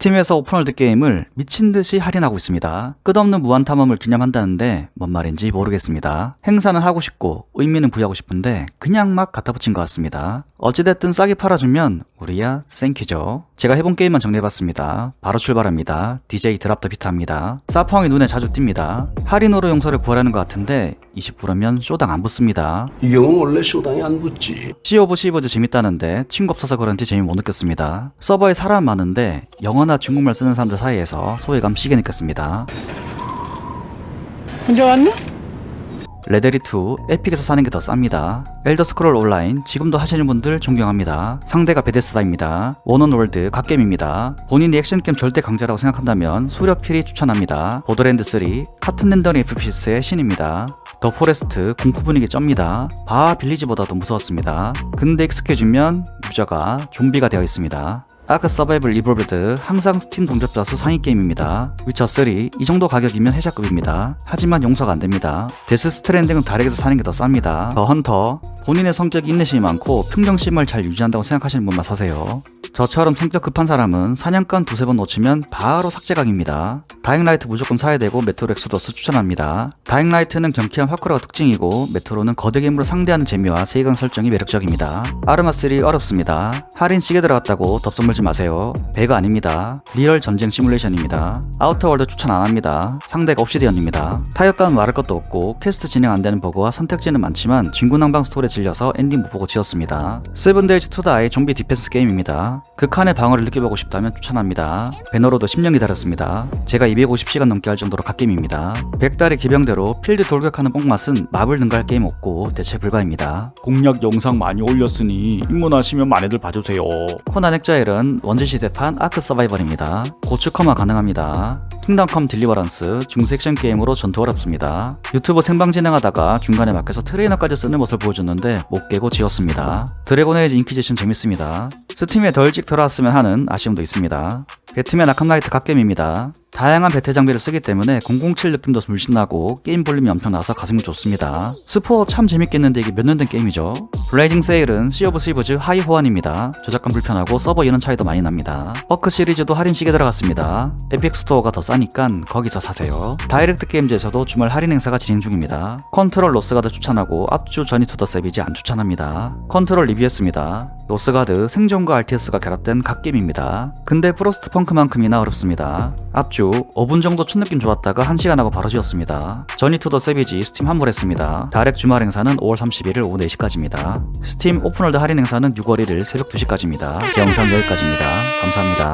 스팀에서 오픈월드 게임을 미친 듯이 할인하고 있습니다. 끝없는 무한 탐험을 기념한다는데 뭔 말인지 모르겠습니다. 행사는 하고 싶고 의미는 부여하고 싶은데 그냥 막 갖다 붙인 것 같습니다. 어찌됐든 싸게 팔아주면 우리야 땡큐죠. 제가 해본 게임만 정리해봤습니다. 바로 출발합니다. DJ 드랍 더 비트합니다. 사펑이 눈에 자주 띕니다. 할인으로 용서를 구하려는 것 같은데 20%면 쇼당 안 붙습니다. 이 경우 원래 쇼당이 안 붙지. 시 오브 시버즈 재밌다는데 친구 없어서 그런지 재미 못 느꼈습니다. 서버에 사람 많은데 영어나 중국말 쓰는 사람들 사이에서 소외감 시게 느꼈습니다. 혼자 왔나? 레데리2 에픽에서 사는 게 더 쌉니다. 엘더 스크롤 온라인 지금도 하시는 분들 존경합니다. 상대가 베데스다입니다. 원원 월드 갓겜입니다. 본인이 액션 게임 절대 강자라고 생각한다면 수렵필이 추천합니다. 보더랜드 3 카툰 랜덤 FPS의 신입니다. 더 포레스트 공포 분위기 쩝니다. 바하 빌리지보다도 무서웠습니다. 근데 익숙해지면 유저가 좀비가 되어 있습니다. 아크 서바이벌 리볼브드 항상 스팀 동접자 수 상위 게임입니다. 위쳐 3 이 정도 가격이면 해자급입니다. 하지만 용서가 안 됩니다. 데스 스트랜딩은 다르게서 사는 게 더 쌉니다. 더 헌터 본인의 성격이 인내심이 많고 평정심을 잘 유지한다고 생각하시는 분만 사세요. 저처럼 성격 급한 사람은 사냥감 두세 번 놓치면 바로 삭제각입니다. 다잉라이트 무조건 사야 되고 메트로 엑소더스 추천합니다. 다잉라이트는 경쾌한 화크로가 특징이고 메트로는 거대 괴물을 상대하는 재미와 세이강 설정이 매력적입니다. 아르마3 어렵습니다. 할인 시계 들어갔다고 덥석 물지 마세요. 배가 아닙니다. 리얼 전쟁 시뮬레이션입니다. 아우터월드 추천 안 합니다. 상대가 옵시디언입니다. 타격감은 말할 것도 없고 퀘스트 진행 안 되는 버그와 선택지는 많지만 진구난방 스토리에 질려서 엔딩 못 보고 지었습니다. 세븐데이즈 투 다이 좀비 디펜스 게임입니다. 극한의 방어를 느껴보고 싶다면 추천합니다. 배너로도 10년 기다렸습니다. 제가 250시간 넘게 할 정도로 갓게임입니다. 백달의 기병대로 필드 돌격하는 뽕맛은 마블 능가할 게임 없고 대체 불가입니다. 공략 영상 많이 올렸으니 입문하시면 많이들 봐주세요. 코난 엑자일은 원제시대판 아크 서바이벌입니다. 고추 컴화 가능합니다. 킹덤컴 딜리버런스 중세 액션 게임으로 전투 어렵습니다. 유튜브 생방 진행하다가 중간에 막혀서 트레이너까지 쓰는 모습을 보여줬는데 못 깨고 지웠습니다. 드래곤 에이지 인퀴지션 재밌습니다. 스팀에 더 일찍 들어왔으면 하는 아쉬움도 있습니다. 배트맨 아캄라이트 갓겜입니다. 다양한 배트 장비를 쓰기 때문에 007 느낌도 물씬 나고 게임 볼륨이 엄청 나서 가슴이 좋습니다. 스포 참 재밌겠는데 이게 몇 년 된 게임이죠? 블레이징 세일은 시 오브 시브즈 하이 호환입니다. 저작감 불편하고 서버 이런 차이도 많이 납니다. 어크 시리즈도 할인 시계 들어갔습니다. 에픽 스토어가 더 싸니깐 거기서 사세요. 다이렉트 게임즈에서도 주말 할인 행사가 진행 중입니다. 컨트롤 로스가드 추천하고 앞주 저니 투더 세비지 안 추천합니다. 컨트롤 리뷰했습니다. 로스가드 생존과 RTS가 결합된 갓게임입니다. 근데 프로스트 펑크만큼이나 어렵습니다. 앞주 5분 정도 첫 느낌 좋았다가 1시간 하고 바로 지웠습니다. 저니 투더 세비지 스팀 환불했습니다. 다렉 주말 행사는 5월 31일 오후 4시까지입니다. 스팀 오픈월드 할인 행사는 6월 1일 새벽 2시까지입니다. 제 영상 여기까지입니다. 감사합니다.